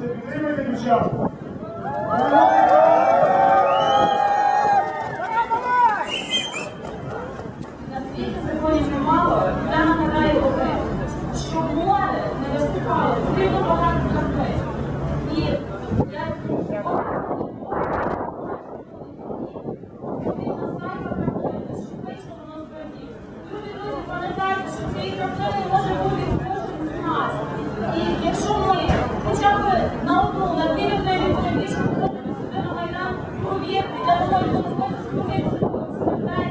Підтримайте дівчат. ці проблеми може бути кожен з нас. І якщо ми хоча б на одну, на дві людей відповідно походимо сюди на майдан, провірки, для того, як вони хочуть сподіватися, розповідає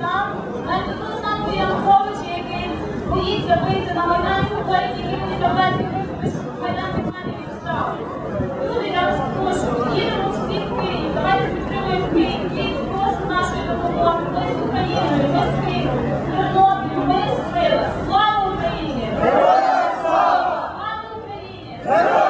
там, навіть того самого Януковича, який боїться вийти на майдан, який мені таблетки випустить. হ্যাঁ